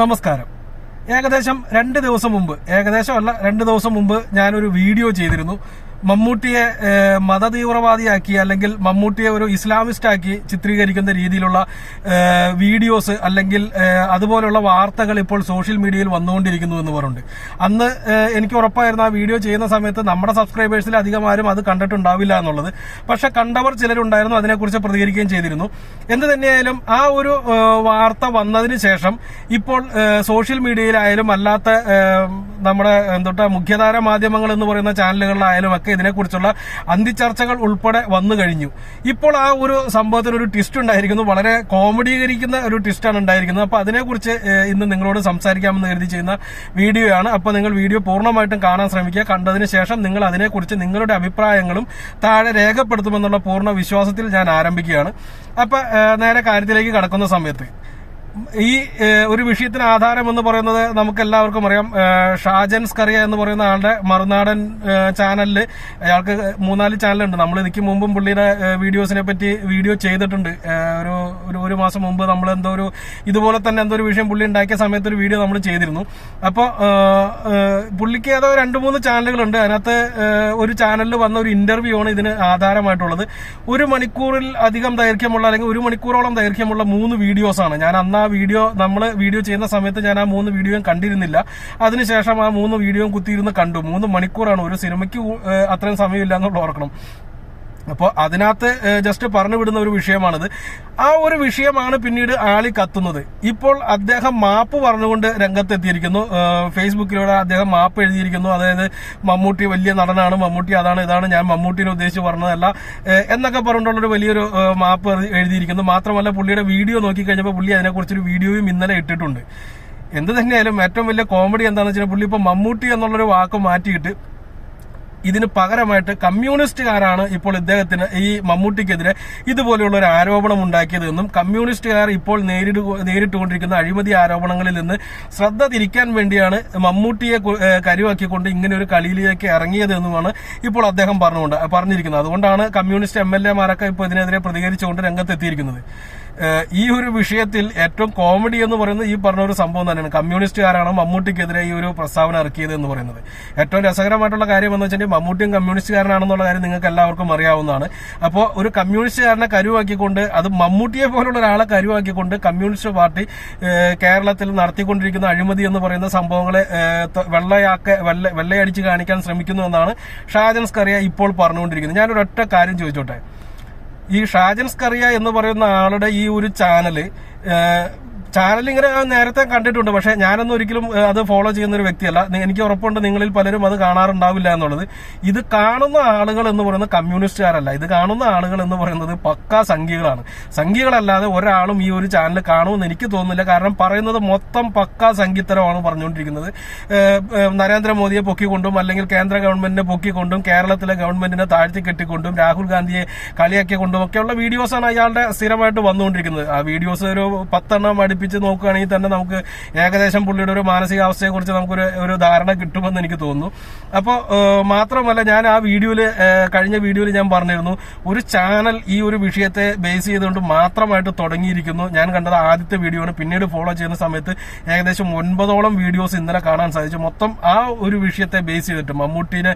നമസ്കാരം. ഏകദേശം രണ്ട് ദിവസം മുമ്പ് ഏകദേശം അല്ല രണ്ട് ദിവസം മുമ്പ് ഞാനൊരു വീഡിയോ ചെയ്തിരുന്നു. മമ്മൂട്ടിയെ മതതീവ്രവാദിയാക്കി അല്ലെങ്കിൽ മമ്മൂട്ടിയെ ഒരു ഇസ്ലാമിസ്റ്റ് ആക്കി ചിത്രീകരിക്കുന്ന രീതിയിലുള്ള വീഡിയോസ് അല്ലെങ്കിൽ അതുപോലുള്ള വാർത്തകൾ ഇപ്പോൾ സോഷ്യൽ മീഡിയയിൽ വന്നുകൊണ്ടിരിക്കുന്നു എന്ന് പറഞ്ഞുണ്ട് അന്ന് എനിക്ക് ഉറപ്പായിരുന്നു ആ വീഡിയോ ചെയ്യുന്ന സമയത്ത് നമ്മുടെ സബ്സ്ക്രൈബേഴ്സിൽ അധികം ആരും അത് കണ്ടിട്ടുണ്ടാവില്ല എന്നുള്ളത്. പക്ഷെ കണ്ടവർ ചിലരുണ്ടായിരുന്നു അതിനെക്കുറിച്ച് പ്രതികരിക്കുകയും ചെയ്തിരുന്നു. എന്ത് തന്നെയായാലും ആ ഒരു വാർത്ത വന്നതിന് ശേഷം ഇപ്പോൾ സോഷ്യൽ മീഡിയയിലായാലും അല്ലാത്ത നമ്മുടെ എന്തൊട്ടാ മുഖ്യധാര മാധ്യമങ്ങൾ എന്ന് പറയുന്ന ചാനലുകളിലായാലും ഒക്കെ ഇതിനെക്കുറിച്ചുള്ള അന്തിച്ചർച്ചകൾ ഉൾപ്പെടെ വന്നു കഴിഞ്ഞു. ഇപ്പോൾ ആ ഒരു സംഭവത്തിന് ഒരു ട്വിസ്റ്റ് ഉണ്ടായിരിക്കുന്നു. വളരെ കോമഡീകരിക്കുന്ന ഒരു ട്വിസ്റ്റാണ് ഉണ്ടായിരിക്കുന്നത്. അപ്പോൾ അതിനെക്കുറിച്ച് ഇന്ന് നിങ്ങളോട് സംസാരിക്കാമെന്ന് കരുതി ചെയ്യുന്ന വീഡിയോ ആണ് അപ്പൊ നിങ്ങൾ വീഡിയോ പൂർണമായിട്ടും കാണാൻ ശ്രമിക്കുക. കണ്ടതിന് ശേഷം നിങ്ങൾ അതിനെക്കുറിച്ച് നിങ്ങളുടെ അഭിപ്രായങ്ങളും താഴെ രേഖപ്പെടുത്തുമെന്നുള്ള പൂർണ വിശ്വാസത്തിൽ ഞാൻ ആരംഭിക്കുകയാണ്. അപ്പൊ നേരെ കാര്യത്തിലേക്ക് കടക്കുന്ന സമയത്ത്. ഈ ഒരു വിഷയത്തിന് ആധാരം എന്ന് പറയുന്നത് നമുക്ക് എല്ലാവർക്കും അറിയാം ഷാജൻ സ്കറിയ എന്ന് പറയുന്ന ആളുടെ മറുനാടൻ ചാനലിൽ അയാൾക്ക് മൂന്നാൽ ചാനലുണ്ട്. നമ്മൾ ഇതിക്ക് മുമ്പും പുള്ളിയുടെ വീഡിയോസിനെ പറ്റി വീഡിയോ ചെയ്തിട്ടുണ്ട്. ഒരു ഒരു മാസം മുമ്പ് നമ്മൾ എന്തോ ഒരു ഇതുപോലെ തന്നെ എന്തോ ഒരു വിഷയം പുള്ളി ഉണ്ടാക്കിയ സമയത്ത് ഒരു വീഡിയോ നമ്മൾ ചെയ്തിരുന്നു. അപ്പോൾ പുള്ളിക്ക് ഏതോ രണ്ട് മൂന്ന് ചാനലുകളുണ്ട്. അതിനകത്ത് ഒരു ചാനലിൽ വന്ന ഒരു ഇന്റർവ്യൂ ആണ് ഇതിന് ആധാരമായിട്ടുള്ളത്. ഒരു മണിക്കൂറിൽ അധികം ദൈർഘ്യമുള്ള അല്ലെങ്കിൽ ഒരു മണിക്കൂറോളം ദൈർഘ്യമുള്ള മൂന്ന് വീഡിയോസ് ആണ് ഞാൻ അന്ന് വീഡിയോ നമ്മൾ വീഡിയോ ചെയ്യുന്ന സമയത്ത് ഞാൻ ആ മൂന്ന് വീഡിയോയും കണ്ടിരുന്നില്ല. അതിനുശേഷം ആ മൂന്ന് വീഡിയോയും കുത്തിയിരുന്ന് കണ്ടു. മൂന്ന് മണിക്കൂറാണ് ഒരു സിനിമയ്ക്ക് അത്രയും സമയമില്ല എന്നുള്ള ഓർക്കണം. അപ്പോൾ അതിനകത്ത് ജസ്റ്റ് പറഞ്ഞു വിടുന്ന ഒരു വിഷയമാണിത്. ആ ഒരു വിഷയമാണ് പിന്നീട് ആളി കത്തുന്നത്. ഇപ്പോൾ അദ്ദേഹം മാപ്പ് പറഞ്ഞുകൊണ്ട് രംഗത്തെത്തിയിരിക്കുന്നു. ഫേസ്ബുക്കിലൂടെ അദ്ദേഹം മാപ്പ് എഴുതിയിരിക്കുന്നു. അതായത് മമ്മൂട്ടി വലിയ നടനാണ് മമ്മൂട്ടി അതാണ് ഇതാണ് ഞാൻ മമ്മൂട്ടിനെ ഉദ്ദേശിച്ച് പറഞ്ഞതല്ല എന്നൊക്കെ പറഞ്ഞുകൊണ്ടുള്ളൊരു വലിയൊരു മാപ്പ് എഴുതിയിരിക്കുന്നു. മാത്രമല്ല പുള്ളിയുടെ വീഡിയോ നോക്കിക്കഴിഞ്ഞപ്പോൾ പുള്ളി അതിനെക്കുറിച്ചൊരു വീഡിയോയും ഇന്നലെ ഇട്ടിട്ടുണ്ട്. എന്ത് തന്നെയായാലും ഏറ്റവും വലിയ കോമഡി എന്താണെന്ന് വെച്ചാൽ പുള്ളി ഇപ്പോൾ മമ്മൂട്ടി എന്നുള്ളൊരു വാക്ക് മാറ്റിയിട്ട് ഇതിന് പകരമായിട്ട് കമ്മ്യൂണിസ്റ്റുകാരാണ് ഇപ്പോൾ ഇദ്ദേഹത്തിന് ഈ മമ്മൂട്ടിക്കെതിരെ ഇതുപോലെയുള്ള ഒരു ആരോപണം ഉണ്ടാക്കിയതെന്നും കമ്മ്യൂണിസ്റ്റുകാർ ഇപ്പോൾ നേരിടു നേരിട്ടുകൊണ്ടിരിക്കുന്ന അഴിമതി ആരോപണങ്ങളിൽ നിന്ന് ശ്രദ്ധ തിരിക്കാൻ വേണ്ടിയാണ് മമ്മൂട്ടിയെ കരുവാക്കിക്കൊണ്ട് ഇങ്ങനെ ഒരു കളിയിലേക്ക് ഇറങ്ങിയതെന്നുമാണ് ഇപ്പോൾ അദ്ദേഹം പറഞ്ഞുകൊണ്ട് പറഞ്ഞിരിക്കുന്നത്. അതുകൊണ്ടാണ് കമ്മ്യൂണിസ്റ്റ് എം എൽ എമാരൊക്കെ ഇപ്പോൾ ഇതിനെതിരെ പ്രതികരിച്ചുകൊണ്ട് രംഗത്തെത്തിയിരിക്കുന്നത്. ഈ ഒരു വിഷയത്തിൽ ഏറ്റവും കോമഡി എന്ന് പറയുന്നത് ഈ പറഞ്ഞ ഒരു സംഭവം തന്നെയാണ്. കമ്മ്യൂണിസ്റ്റുകാരാണ് മമ്മൂട്ടിക്കെതിരെ ഈ ഒരു പ്രസ്താവന ഇറക്കിയത് എന്ന് പറയുന്നത്. ഏറ്റവും രസകരമായിട്ടുള്ള കാര്യം എന്ന് വെച്ചിട്ടുണ്ടെങ്കിൽ മമ്മൂട്ടിയും കമ്മ്യൂണിസ്റ്റുകാരനാണെന്നുള്ള കാര്യം നിങ്ങൾക്ക് എല്ലാവർക്കും അറിയാവുന്നതാണ്. അപ്പോൾ ഒരു കമ്മ്യൂണിസ്റ്റുകാരനെ കരുവാക്കിക്കൊണ്ട് അത് മമ്മൂട്ടിയെ പോലുള്ള ഒരാളെ കരുവാക്കിക്കൊണ്ട് കമ്മ്യൂണിസ്റ്റ് പാർട്ടി കേരളത്തിൽ നടത്തിക്കൊണ്ടിരിക്കുന്ന അഴിമതി എന്ന് പറയുന്ന സംഭവങ്ങളെ വെള്ളയാക്ക വെള്ള വെള്ളയടിച്ച് കാണിക്കാൻ ശ്രമിക്കുന്നു എന്നാണ് ഷാജൻ സ്കറിയ ഇപ്പോൾ പറഞ്ഞുകൊണ്ടിരിക്കുന്നത്. ഞാനൊരൊറ്റ കാര്യം ചോദിച്ചോട്ടെ. ഈ ഷാജൻ കറിയ എന്ന് പറയുന്ന ആളുടെ ഈ ഒരു ചാനൽ ചാനൽ ഇങ്ങനെ നേരത്തെ കണ്ടിട്ടുണ്ട്. പക്ഷെ ഞാനൊന്നും ഒരിക്കലും അത് ഫോളോ ചെയ്യുന്ന ഒരു വ്യക്തിയല്ല. എനിക്ക് ഉറപ്പുണ്ട് നിങ്ങളിൽ പലരും അത് കാണാറുണ്ടാവില്ല എന്നുള്ളത്. ഇത് കാണുന്ന ആളുകൾ എന്ന് പറയുന്നത് കമ്മ്യൂണിസ്റ്റുകാരല്ല. ഇത് കാണുന്ന ആളുകൾ എന്ന് പറയുന്നത് പക്കാ സംഖ്യകളാണ് സംഖ്യകളല്ലാതെ ഒരാളും ഈ ഒരു ചാനൽ കാണുമെന്ന് എനിക്ക് തോന്നുന്നില്ല. കാരണം പറയുന്നത് മൊത്തം പക്കാ സംഖ്യത്തരമാണ് പറഞ്ഞുകൊണ്ടിരിക്കുന്നത്. നരേന്ദ്രമോദിയെ പൊക്കിക്കൊണ്ടും അല്ലെങ്കിൽ കേന്ദ്ര ഗവൺമെന്റിനെ പൊക്കിക്കൊണ്ടും കേരളത്തിലെ ഗവൺമെന്റിനെ താഴ്ത്തി കെട്ടിക്കൊണ്ടും രാഹുൽ ഗാന്ധിയെ കളിയാക്കിക്കൊണ്ടും ഒക്കെയുള്ള വീഡിയോസാണ് അയാളുടെ സ്ഥിരമായിട്ട് വന്നുകൊണ്ടിരിക്കുന്നത്. ആ വീഡിയോസ് ഒരു പത്തെണ്ണം അടുപ്പിച്ച് നോക്കുകയാണെങ്കിൽ തന്നെ നമുക്ക് ഏകദേശം പുള്ളിയുടെ ഒരു മാനസികാവസ്ഥയെ കുറിച്ച് നമുക്കൊരു ഒരു ധാരണ കിട്ടുമെന്ന് എനിക്ക് തോന്നുന്നു. അപ്പോൾ മാത്രമല്ല ഞാൻ ആ വീഡിയോയിൽ കഴിഞ്ഞ വീഡിയോയിൽ ഞാൻ പറഞ്ഞിരുന്നു ഒരു ചാനൽ ഈ ഒരു വിഷയത്തെ ബേസ് ചെയ്തുകൊണ്ട് മാത്രമായിട്ട് തുടങ്ങിയിരിക്കുന്നു. ഞാൻ കണ്ടത് ആദ്യത്തെ വീഡിയോ ആണ്. പിന്നീട് ഫോളോ ചെയ്യുന്ന സമയത്ത് ഏകദേശം ഒൻപതോളം വീഡിയോസ് ഇന്നലെ കാണാൻ സാധിച്ചു. മൊത്തം ആ ഒരു വിഷയത്തെ ബേസ് ചെയ്തിട്ട് മമ്മൂട്ടിനെ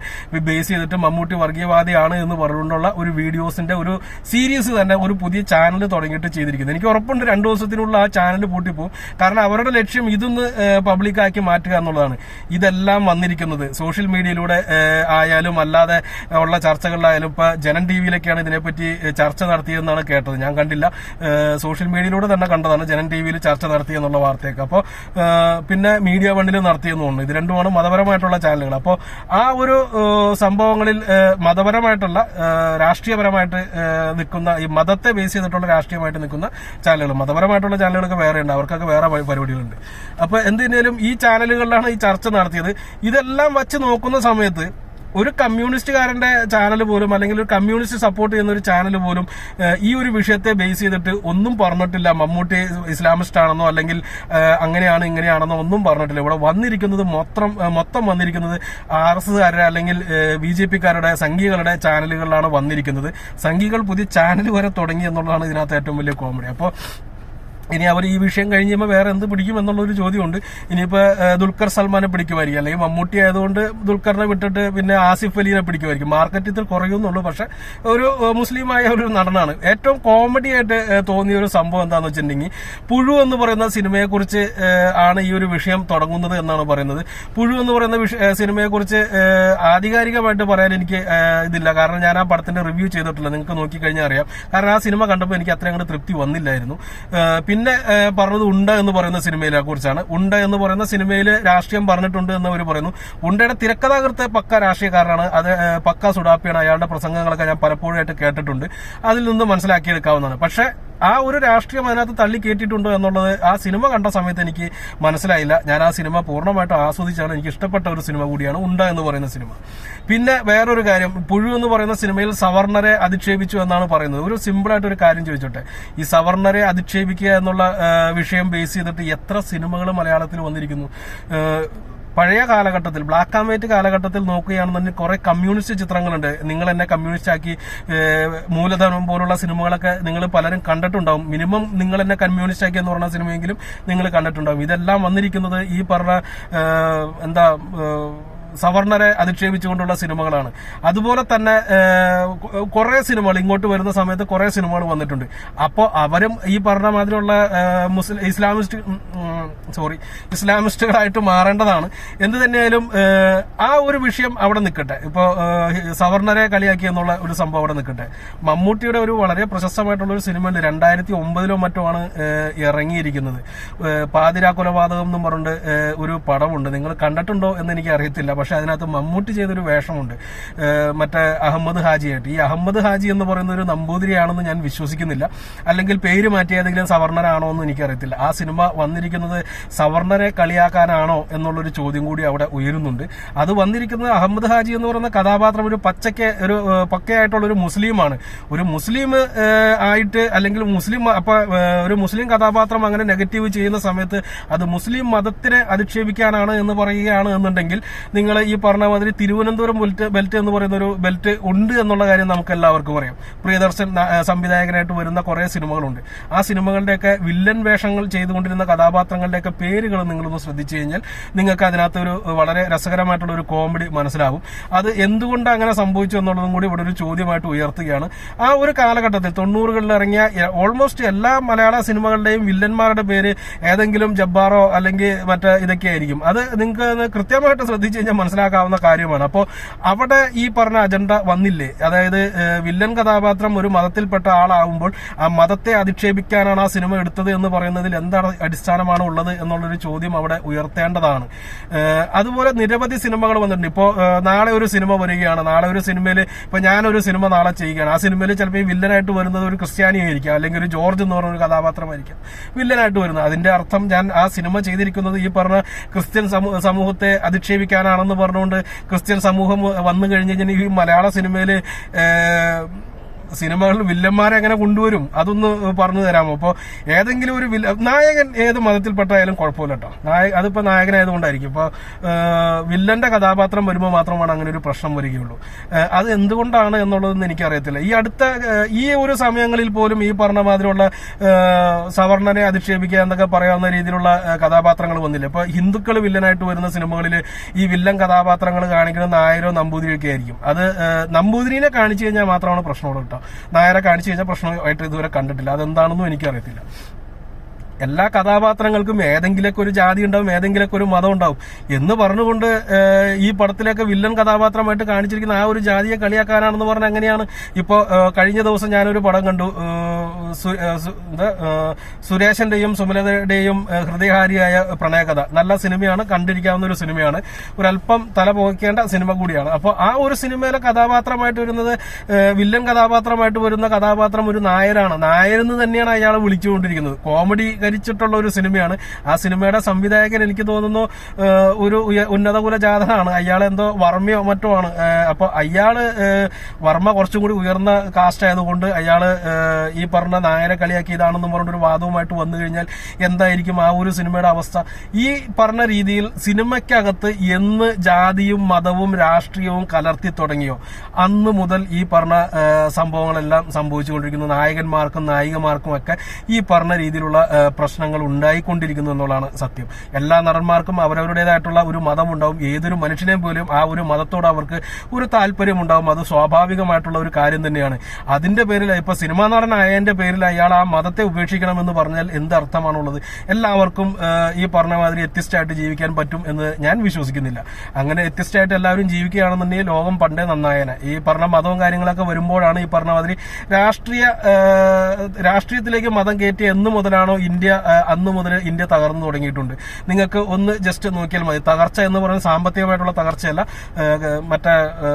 ബേസ് ചെയ്തിട്ട് മമ്മൂട്ടി വർഗീയവാദിയാണ് എന്ന് പറഞ്ഞുകൊണ്ടുള്ള ഒരു വീഡിയോസിന്റെ ഒരു സീരീസ് തന്നെ ഒരു പുതിയ ചാനൽ തുടങ്ങിയിട്ട് ചെയ്തിരിക്കുന്നത് എനിക്ക് ഉറപ്പുണ്ട് രണ്ടു ദിവസത്തിനുള്ള ആ ചാനൽ പൂട്ടിപ്പോവും. കാരണം അവരുടെ ലക്ഷ്യം ഇതൊന്ന് പബ്ലിക്കാക്കി മാറ്റുക എന്നുള്ളതാണ്. ഇതെല്ലാം വന്നിരിക്കുന്നത്. സോഷ്യൽ മീഡിയയിലൂടെ ആയാലും അല്ലാതെ ഉള്ള ചർച്ചകളിലായാലും ഇപ്പൊ ജനൻ ടി വിയിലൊക്കെയാണ് ഇതിനെപ്പറ്റി ചർച്ച നടത്തിയതെന്നാണ് കേട്ടത്. ഞാൻ കണ്ടില്ല. സോഷ്യൽ മീഡിയയിലൂടെ തന്നെ കണ്ടതാണ് ജനൻ ടി വിയിൽ ചർച്ച നടത്തിയെന്നുള്ള വാർത്തയൊക്കെ. അപ്പോൾ പിന്നെ മീഡിയ വണ്ടിൽ നടത്തിയെന്ന് തോന്നുന്നു. ഇത് രണ്ടുമാണ് മതപരമായിട്ടുള്ള ചാനലുകൾ. അപ്പോൾ ആ ഒരു സംഭവങ്ങളിൽ മതപരമായിട്ടുള്ള രാഷ്ട്രീയപരമായിട്ട് നിൽക്കുന്ന ഈ മതത്തെ ബേസ് ചെയ്തിട്ടുള്ള രാഷ്ട്രീയമായിട്ട് നിൽക്കുന്ന ചാനലുകൾ മതപരമായിട്ടുള്ള ചാനലുകളൊക്കെ വേറെ ഉണ്ട് അവർക്കൊക്കെ വേറെ പരിപാടികളുണ്ട്. അപ്പൊ എന്തിനേലും ഈ ചാനലുകളിലാണ് ഈ ചർച്ച നടത്തിയത്. ഇതെല്ലാം വച്ച് നോക്കുന്ന സമയത്ത് ഒരു കമ്മ്യൂണിസ്റ്റുകാരന്റെ ചാനൽ പോലും അല്ലെങ്കിൽ ഒരു കമ്മ്യൂണിസ്റ്റ് സപ്പോർട്ട് ചെയ്യുന്ന ഒരു ചാനൽ പോലും ഈ ഒരു വിഷയത്തെ ബേസ് ചെയ്തിട്ട് ഒന്നും പറഞ്ഞിട്ടില്ല. മമ്മൂട്ടി ഇസ്ലാമിസ്റ്റ് ആണെന്നോ അല്ലെങ്കിൽ അങ്ങനെയാണ് ഇങ്ങനെയാണെന്നോ ഒന്നും പറഞ്ഞിട്ടില്ല. ഇവിടെ വന്നിരിക്കുന്നത് മൊത്തം മൊത്തം വന്നിരിക്കുന്നത് ആർ എസ് എസ്കാരുടെ അല്ലെങ്കിൽ ബി ജെ പിക്കാരുടെ സംഘികളുടെ ചാനലുകളിലാണ് വന്നിരിക്കുന്നത്. സംഘികൾ പുതിയ ചാനൽ വരെ തുടങ്ങി എന്നുള്ളതാണ് ഇതിനകത്ത് ഏറ്റവും വലിയ കോമഡി. അപ്പോൾ ഇനി അവർ ഈ വിഷയം കഴിഞ്ഞ് വേറെ എന്ത് പിടിക്കും എന്നുള്ളൊരു ചോദ്യമുണ്ട്. ഇനിയിപ്പോൾ ദുൽഖർ സൽമാനെ പിടിക്കുമായിരിക്കും. അല്ലെങ്കിൽ മമ്മൂട്ടി ആയതുകൊണ്ട് ദുൽഖറിനെ വിട്ടിട്ട് പിന്നെ ആസിഫ് അലീനെ പിടിക്കുമായിരിക്കും. മാർക്കറ്റിൽ കുറയുന്നുള്ളൂ പക്ഷെ ഒരു മുസ്ലിമായ ഒരു നടനാണ്. ഏറ്റവും കോമഡി ആയിട്ട് തോന്നിയ ഒരു സംഭവം എന്താണെന്ന് വെച്ചിട്ടുണ്ടെങ്കിൽ പുഴു എന്ന് പറയുന്ന സിനിമയെക്കുറിച്ച് ആണ് ഈ ഒരു വിഷയം തുടങ്ങുന്നത് എന്നാണ് പറയുന്നത്. പുഴു എന്ന് പറയുന്ന സിനിമയെക്കുറിച്ച് ആധികാരികമായിട്ട് പറയാൻ എനിക്ക് ഇതില്ല. കാരണം ഞാൻ ആ പടത്തിന്റെ റിവ്യൂ ചെയ്തിട്ടില്ല. നിങ്ങൾക്ക് നോക്കിക്കഴിഞ്ഞാൽ അറിയാം. കാരണം ആ സിനിമ കണ്ടപ്പോൾ എനിക്ക് അത്രയും അങ്ങോട്ട് തൃപ്തി വന്നില്ലായിരുന്നു. ഏഹ്, പിന്നെ പറഞ്ഞത് ഉണ്ട എന്ന് പറയുന്ന സിനിമയിലെ കുറിച്ചാണ്. ഉണ്ട എന്ന് പറയുന്ന സിനിമയിൽ രാഷ്ട്രീയം പറഞ്ഞിട്ടുണ്ട് എന്ന് അവർ പറയുന്നു. ഉണ്ടയുടെ തിരക്കഥാകൃത്ത് പക്ക രാഷ്ട്രീയക്കാരനാണ്. അത് പക്ക സുഡാപ്പിയാണ്. അയാളുടെ പ്രസംഗങ്ങളൊക്കെ ഞാൻ പലപ്പോഴായിട്ട് കേട്ടിട്ടുണ്ട്. അതിൽ നിന്ന് മനസ്സിലാക്കിയെടുക്കാവുന്നതാണ്. പക്ഷേ ആ ഒരു രാഷ്ട്രീയം അതിനകത്ത് തള്ളി കേട്ടിട്ടുണ്ടോ എന്നുള്ളത് ആ സിനിമ കണ്ട സമയത്ത് എനിക്ക് മനസ്സിലായില്ല. ഞാൻ ആ സിനിമ പൂർണമായിട്ട് ആസ്വദിച്ചാണ്. എനിക്ക് ഇഷ്ടപ്പെട്ട ഒരു സിനിമ കൂടിയാണ് ഉണ്ട എന്ന് പറയുന്ന സിനിമ. പിന്നെ വേറൊരു കാര്യം പുഴു എന്ന് പറയുന്ന സിനിമയിൽ സവർണരെ അധിക്ഷേപിച്ചു എന്നാണ് പറയുന്നത്. ഒരു സിമ്പിൾ ആയിട്ട് ഒരു കാര്യം ചോദിച്ചോട്ടെ. ഈ സവർണരെ അധിക്ഷേപിക്കുക എന്നുള്ള വിഷയം ബേസ് ചെയ്തിട്ട് എത്ര സിനിമകൾ മലയാളത്തിൽ വന്നിരിക്കുന്നു? പഴയ കാലഘട്ടത്തിൽ ബ്ലാക്ക് ആൻഡ് വൈറ്റ് കാലഘട്ടത്തിൽ നോക്കുകയാണെന്നുണ്ടെങ്കിൽ കുറെ കമ്മ്യൂണിസ്റ്റ് ചിത്രങ്ങളുണ്ട്. നിങ്ങൾ എന്നെ കമ്മ്യൂണിസ്റ്റ് ആക്കി മൂലധനം പോലുള്ള സിനിമകളൊക്കെ നിങ്ങൾ പലരും കണ്ടിട്ടുണ്ടാവും. മിനിമം നിങ്ങൾ എന്നെ കമ്മ്യൂണിസ്റ്റ് ആക്കി എന്ന് പറഞ്ഞ സിനിമയെങ്കിലും നിങ്ങൾ കണ്ടിട്ടുണ്ടാവും. ഇതെല്ലാം വന്നിരിക്കുന്നത് ഈ പറഞ്ഞ എന്താ സവർണരെ അധിക്ഷേപിച്ചുകൊണ്ടുള്ള സിനിമകളാണ്. അതുപോലെ തന്നെ കുറെ സിനിമകൾ ഇങ്ങോട്ട് വരുന്ന സമയത്ത് കുറെ സിനിമകൾ വന്നിട്ടുണ്ട്. അപ്പോൾ അവരും ഈ പറഞ്ഞ മാതിരിയുള്ള മുസ്ലിം ഇസ്ലാമിസ്റ്റ് സോറി ഇസ്ലാമിസ്റ്റുകളായിട്ട് മാറേണ്ടതാണ്. എന്ത് തന്നെയായാലും ആ ഒരു വിഷയം അവിടെ നിൽക്കട്ടെ. ഇപ്പോൾ സവർണരെ കളിയാക്കി എന്നുള്ള ഒരു സംഭവം അവിടെ നിൽക്കട്ടെ. മമ്മൂട്ടിയുടെ ഒരു വളരെ പ്രശസ്തമായിട്ടുള്ള ഒരു സിനിമ ഉണ്ട്. രണ്ടായിരത്തി ഒമ്പതിലോ മറ്റോ ആണ് ഇറങ്ങിയിരിക്കുന്നത്. പാതിരാ കൊലപാതകം എന്നും പറഞ്ഞിട്ട് ഒരു പടമുണ്ട്. നിങ്ങൾ കണ്ടിട്ടുണ്ടോ എന്ന് എനിക്ക് അറിയത്തില്ല. പക്ഷെ അതിനകത്ത് മമ്മൂട്ടി ചെയ്തൊരു വേഷമുണ്ട്. മറ്റേ അഹമ്മദ് ഹാജിയായിട്ട്. ഈ അഹമ്മദ് ഹാജി എന്ന് പറയുന്ന ഒരു നമ്പൂതിരിയാണെന്ന് ഞാൻ വിശ്വസിക്കുന്നില്ല. അല്ലെങ്കിൽ പേര് മാറ്റി ഏതെങ്കിലും സവർണരാണോ എന്ന് എനിക്കറിയത്തില്ല. ആ സിനിമ വന്നിരിക്കുന്നത് സവർണരെ കളിയാക്കാനാണോ എന്നുള്ളൊരു ചോദ്യം കൂടി അവിടെ ഉയരുന്നുണ്ട്. അത് വന്നിരിക്കുന്നത് അഹമ്മദ് ഹാജി എന്ന് പറയുന്ന കഥാപാത്രം ഒരു പച്ചയ്ക്ക് ഒരു ഏഹ്, പക്കയായിട്ടുള്ള ഒരു മുസ്ലിമാണ്. ഒരു മുസ്ലിം ആയിട്ട് അല്ലെങ്കിൽ മുസ്ലിം അപ്പൊ ഒരു മുസ്ലിം കഥാപാത്രം അങ്ങനെ നെഗറ്റീവ് ചെയ്യുന്ന സമയത്ത് അത് മുസ്ലിം മതത്തിനെ അധിക്ഷേപിക്കാനാണ് എന്ന് പറയുകയാണ് എന്നുണ്ടെങ്കിൽ നിങ്ങൾ ഈ പറഞ്ഞ മാതിരി തിരുവനന്തപുരം ബെൽറ്റ് ബെൽറ്റ് എന്ന് പറയുന്ന ഒരു ബെൽറ്റ് ഉണ്ട് എന്നുള്ള കാര്യം നമുക്ക് എല്ലാവർക്കും അറിയാം. പ്രിയദർശൻ സംവിധായകനായിട്ട് വരുന്ന കുറെ സിനിമകളുണ്ട്. ആ സിനിമകളുടെയൊക്കെ വില്ലൻ വേഷങ്ങൾ ചെയ്തുകൊണ്ടിരുന്ന കഥാപാത്രങ്ങളുടെയൊക്കെ പേരുകൾ നിങ്ങളൊന്ന് ശ്രദ്ധിച്ചു കഴിഞ്ഞാൽ നിങ്ങൾക്ക് അതിനകത്ത് ഒരു വളരെ രസകരമായിട്ടുള്ള ഒരു കോമഡി മനസ്സിലാവും. അത് എന്തുകൊണ്ട് അങ്ങനെ സംഭവിച്ചു എന്നുള്ളതും കൂടി ഇവിടെ ഒരു ചോദ്യമായിട്ട് ഉയർത്തുകയാണ്. ആ ഒരു കാലഘട്ടത്തിൽ തൊണ്ണൂറുകളിൽ ഇറങ്ങിയ ഓൾമോസ്റ്റ് എല്ലാ മലയാള സിനിമകളുടെയും വില്ലന്മാരുടെ പേര് ഏതെങ്കിലും ജബ്ബാറോ അല്ലെങ്കിൽ മറ്റേ ഇതൊക്കെ ആയിരിക്കും. അത് നിങ്ങൾക്ക് കൃത്യമായിട്ട് ശ്രദ്ധിച്ചു കഴിഞ്ഞാൽ മനസ്സിലാക്കാവുന്ന കാര്യമാണ്. അപ്പോൾ അവിടെ ഈ പറഞ്ഞ അജണ്ട വന്നില്ലേ? അതായത് വില്ലൻ കഥാപാത്രം ഒരു മതത്തിൽപ്പെട്ട ആളാവുമ്പോൾ ആ മതത്തെ അധിക്ഷേപിക്കാനാണ് ആ സിനിമ എടുത്തത് എന്ന് പറയുന്നതിൽ എന്താണ് അടിസ്ഥാനമാണ് ഉള്ളത് എന്നുള്ളൊരു ചോദ്യം അവിടെ ഉയർത്തേണ്ടതാണ്. അതുപോലെ നിരവധി സിനിമകൾ വന്നിട്ടുണ്ട്. ഇപ്പോൾ നാളെ ഒരു സിനിമ വരികയാണ്. നാളെ ഒരു സിനിമയിൽ ഇപ്പൊ ഞാനൊരു സിനിമ നാളെ ചെയ്യുകയാണ്. ആ സിനിമയിൽ ചിലപ്പോൾ ഈ വില്ലനായിട്ട് വരുന്നത് ഒരു ക്രിസ്ത്യാനിയായിരിക്കാം അല്ലെങ്കിൽ ഒരു ജോർജ് എന്ന് പറഞ്ഞ ഒരു കഥാപാത്രമായിരിക്കാം വില്ലനായിട്ട് വരുന്നത്. അതിന്റെ അർത്ഥം ഞാൻ ആ സിനിമ ചെയ്തിരിക്കുന്നത് ഈ പറഞ്ഞ ക്രിസ്ത്യൻ സമൂ- സമൂഹത്തെ അധിക്ഷേപിക്കാനാണെന്ന് പറഞ്ഞുകൊണ്ട് ക്രിസ്ത്യൻ സമൂഹം വന്നു കഴിഞ്ഞ് കഴിഞ്ഞാൽ ഈ മലയാള സിനിമയിൽ സിനിമകളിൽ വില്ലന്മാരെ എങ്ങനെ കൊണ്ടുവരും? അതൊന്ന് പറഞ്ഞു തരാമോ? അപ്പോൾ ഏതെങ്കിലും ഒരു വില്ല നായകൻ ഏത് മതത്തിൽപ്പെട്ടായാലും കുഴപ്പമില്ല കേട്ടോ നായ അതിപ്പോൾ നായകനായതുകൊണ്ടായിരിക്കും. ഇപ്പോൾ വില്ലന്റെ കഥാപാത്രം വരുമ്പോൾ മാത്രമാണ് അങ്ങനെ ഒരു പ്രശ്നം വരികയുള്ളൂ. അത് എന്തുകൊണ്ടാണ് എന്നുള്ളതൊന്നും എനിക്കറിയത്തില്ല. ഈ അടുത്ത ഈ ഒരു സമയങ്ങളിൽ പോലും ഈ പറഞ്ഞ മാതിരിയുള്ള സവർണനെ അധിക്ഷേപിക്കുക എന്നൊക്കെ പറയാവുന്ന രീതിയിലുള്ള കഥാപാത്രങ്ങൾ വന്നില്ല. ഇപ്പോൾ ഹിന്ദുക്കൾ വില്ലനായിട്ട് വരുന്ന സിനിമകളിൽ ഈ വില്ലൻ കഥാപാത്രങ്ങൾ കാണിക്കുന്ന നായരോ നമ്പൂതിരിയൊക്കെ ആയിരിക്കും. അത് നമ്പൂതിരിനെ കാണിച്ചു കഴിഞ്ഞാൽ മാത്രമാണ് പ്രശ്നമുള്ളൂ കേട്ടോ നായരെ കാണിച്ചു കഴിഞ്ഞാൽ പ്രശ്നമായിട്ട് ഇതുവരെ കണ്ടിട്ടില്ല. അതെന്താണെന്നും എനിക്കറിയത്തില്ല. എല്ലാ കഥാപാത്രങ്ങൾക്കും ഏതെങ്കിലുമൊക്കെ ഒരു ജാതി ഉണ്ടാവും ഏതെങ്കിലുമൊക്കെ ഒരു മതം ഉണ്ടാവും. എന്ന് പറഞ്ഞുകൊണ്ട് ഈ പടത്തിലൊക്കെ വില്ലൻ കഥാപാത്രമായിട്ട് കാണിച്ചിരിക്കുന്ന ആ ഒരു ജാതിയെ കളിയാക്കാനാണെന്ന് പറഞ്ഞ അങ്ങനെയാണ് ഇപ്പോൾ കഴിഞ്ഞ ദിവസം ഞാനൊരു പടം കണ്ടു. സുരേഷന്റെയും സുമലതയുടെയും ഹൃദയഹാരിയായ പ്രണയകഥ. നല്ല സിനിമയാണ് കണ്ടിരിക്കാവുന്ന ഒരു സിനിമയാണ്. ഒരല്പം തല പോകേണ്ട സിനിമ കൂടിയാണ്. അപ്പോൾ ആ ഒരു സിനിമയിലെ കഥാപാത്രമായിട്ട് വരുന്നത് വില്ലൻ കഥാപാത്രമായിട്ട് വരുന്ന കഥാപാത്രം ഒരു നായരാണ്. നായരെന്ന് തന്നെയാണ് അയാളെ വിളിച്ചുകൊണ്ടിരിക്കുന്നത്. കോമഡി കരിച്ചിട്ടുള്ള ഒരു സിനിമയാണ്. ആ സിനിമയുടെ സംവിധായകൻ എനിക്ക് തോന്നുന്നു ഒരു ഉന്നത കുലജാതനാണ് അയാൾ എന്തോ വർമ്മയോ മറ്റോ ആണ്. അപ്പോൾ അപ്പൊ അയാൾ വർമ്മ കുറച്ചും കൂടി ഉയർന്ന കാസ്റ്റ് ആയതുകൊണ്ട് ഏഹ്, ഈ പറഞ്ഞ നായരെ കളിയാക്കിയതാണെന്ന് പറഞ്ഞൊരു വാദവുമായിട്ട് വന്നു കഴിഞ്ഞാൽ എന്തായിരിക്കും ആ ഒരു സിനിമയുടെ അവസ്ഥ? ഈ പറഞ്ഞ രീതിയിൽ സിനിമയ്ക്കകത്ത് എന്ന് ജാതിയും മതവും രാഷ്ട്രീയവും കലർത്തി തുടങ്ങിയോ? അന്ന് മുതൽ ഈ പറഞ്ഞ സംഭവങ്ങളെല്ലാം സംഭവിച്ചുകൊണ്ടിരിക്കുന്നു. നായകന്മാർക്കും നായികമാർക്കും ഒക്കെ ഈ പറഞ്ഞ രീതിയിലുള്ള പ്രശ്നങ്ങൾ ഉണ്ടായിക്കൊണ്ടിരിക്കുന്നു എന്നുള്ളതാണ് സത്യം. എല്ലാ നടന്മാർക്കും അവരവരുടേതായിട്ടുള്ള ഒരു മതം ഉണ്ടാവും ഏതൊരു മനുഷ്യനെ പോലും ആ ഒരു മതത്തോട് അവർക്ക് ഒരു താല്പര്യം ഉണ്ടാവും അത് സ്വാഭാവികമായിട്ടുള്ള ഒരു കാര്യം തന്നെയാണ്. അതിന്റെ പേരിൽ ഇപ്പൊ സിനിമാ നടനായതിന്റെ പേരിൽ അയാൾ ആ മതത്തെ ഉപേക്ഷിക്കണമെന്ന് പറഞ്ഞാൽ എന്ത് അർത്ഥമാണുള്ളത്? എല്ലാവർക്കും ഈ പറഞ്ഞ മാതിരി വ്യത്യസ്തമായിട്ട് ജീവിക്കാൻ പറ്റും എന്ന് ഞാൻ വിശ്വസിക്കുന്നില്ല. അങ്ങനെ വ്യത്യസ്തമായിട്ട് എല്ലാവരും ജീവിക്കുകയാണെന്നുണ്ടെങ്കിൽ ലോകം പണ്ടേ നന്നായേനെ. ഈ പറഞ്ഞ മതവും കാര്യങ്ങളൊക്കെ വരുമ്പോഴാണ് ഈ പറഞ്ഞ മാതിരി രാഷ്ട്രീയ രാഷ്ട്രീയത്തിലേക്ക് മതം കയറ്റി എന്ന് മുതലാണോ ഇന്ത്യ ആ, അന്ന് മുതൽ ഇന്ത്യ തകർന്നു തുടങ്ങിയിട്ടുണ്ട്. നിങ്ങൾക്ക് ഒന്ന് ജസ്റ്റ് നോക്കിയാൽ മതി. തകർച്ച എന്ന് പറയുന്നത് സാമ്പത്തികമായിട്ടുള്ള തകർച്ചയല്ല. മറ്റേ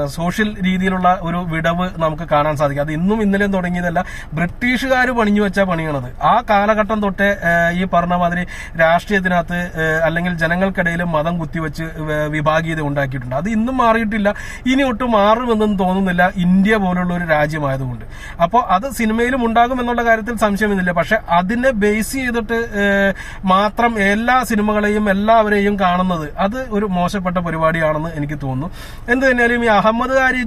സോഷ്യൽ രീതിയിലുള്ള ഒരു വിടവ് നമുക്ക് കാണാൻ സാധിക്കും. അത് ഇന്നും ഇന്നലെയും തുടങ്ങിയതല്ല. ബ്രിട്ടീഷുകാർ പണിഞ്ഞു വെച്ച പണിയാണത്. ആ കാലഘട്ടം തൊട്ടേ ഈ പറഞ്ഞ മാതിരി രാഷ്ട്രീയത്തിനകത്ത് അല്ലെങ്കിൽ ജനങ്ങൾക്കിടയിൽ മതം കുത്തിവെച്ച് വിഭാഗീയത ഉണ്ടാക്കിയിട്ടുണ്ട്. അത് ഇന്നും മാറിയിട്ടില്ല. ഇനി ഒട്ടും മാറുമെന്നും തോന്നുന്നില്ല ഇന്ത്യ പോലുള്ള ഒരു രാജ്യമായതുകൊണ്ട്. അപ്പോൾ അത് സിനിമയിലും ഉണ്ടാകും എന്നുള്ള കാര്യത്തിൽ സംശയമില്ല. പക്ഷെ അതിനെ ബേസ് ചെയ്തിട്ട് ഏഹ്, മാത്രം എല്ലാ സിനിമകളെയും എല്ലാവരെയും കാണുന്നത് അത് ഒരു മോശപ്പെട്ട പരിപാടിയാണെന്ന് എനിക്ക് തോന്നുന്നു. എന്ത് തന്നെയാലും ഈ അഹമ്മദ് ഹാജി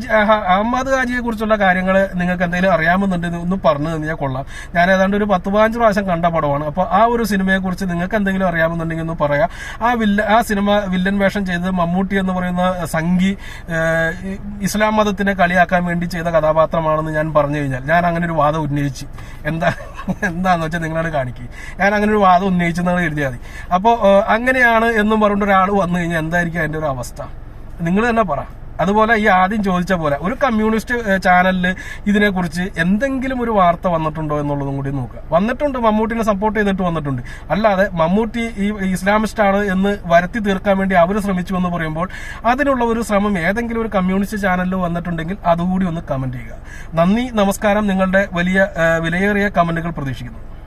അഹമ്മദ് ഹാജിയെ കുറിച്ചുള്ള കാര്യങ്ങൾ നിങ്ങൾക്ക് എന്തെങ്കിലും അറിയാമെന്നുണ്ടെങ്കിൽ ഒന്ന് പറഞ്ഞു തന്നാൽ കൊള്ളാം. ഞാൻ ഏതാണ്ട് ഒരു പത്ത് പതിനഞ്ച് പ്രാവശ്യം കണ്ട പടമാണ്. അപ്പോൾ ആ ഒരു സിനിമയെ കുറിച്ച് നിങ്ങൾക്ക് എന്തെങ്കിലും അറിയാമെന്നുണ്ടെങ്കിൽ ഒന്ന് പറയാം. ആ വില്ല ആ സിനിമ വില്ലൻ വേഷം ചെയ്തത് മമ്മൂട്ടി എന്ന് പറയുന്ന സംഗി ഇസ്ലാം മതത്തിനെ കളിയാക്കാൻ വേണ്ടി ചെയ്ത കഥാപാത്രമാണെന്ന് ഞാൻ പറഞ്ഞു കഴിഞ്ഞാൽ ഞാൻ അങ്ങനെ ഒരു വാദം ഉന്നയിച്ച്. എന്താ എന്താന്ന് വെച്ചാൽ നിങ്ങളോട് കാണിക്കുക ഞാൻ അങ്ങനെ ഒരു വാദം ഉന്നയിച്ചെന്നാണ് എഴുതിയാൽ മതി. അപ്പോൾ അങ്ങനെയാണ് എന്നും പറഞ്ഞിട്ട് ഒരാൾ വന്നു കഴിഞ്ഞാൽ എന്തായിരിക്കും അതിന്റെ ഒരു അവസ്ഥ? നിങ്ങൾ തന്നെ പറ. അതുപോലെ ഈ ആദ്യം ചോദിച്ച പോലെ ഒരു കമ്മ്യൂണിസ്റ്റ് ചാനലിൽ ഇതിനെക്കുറിച്ച് എന്തെങ്കിലും ഒരു വാർത്ത വന്നിട്ടുണ്ടോ എന്നുള്ളതും കൂടി നോക്കുക. വന്നിട്ടുണ്ട് മമ്മൂട്ടിനെ സപ്പോർട്ട് ചെയ്തിട്ട് വന്നിട്ടുണ്ട്. അല്ലാതെ മമ്മൂട്ടി ഈ ഇസ്ലാമിസ്റ്റ് ആണ് എന്ന് വരുത്തി തീർക്കാൻ വേണ്ടി അവർ ശ്രമിച്ചു എന്ന് പറയുമ്പോൾ അതിനുള്ള ഒരു ശ്രമം ഏതെങ്കിലും ഒരു കമ്മ്യൂണിസ്റ്റ് ചാനലിൽ വന്നിട്ടുണ്ടെങ്കിൽ അതുകൂടി ഒന്ന് കമന്റ് ചെയ്യുക. നന്ദി നമസ്കാരം. നിങ്ങളുടെ വലിയ വിലയേറിയ കമന്റുകൾ പ്രതീക്ഷിക്കുന്നു.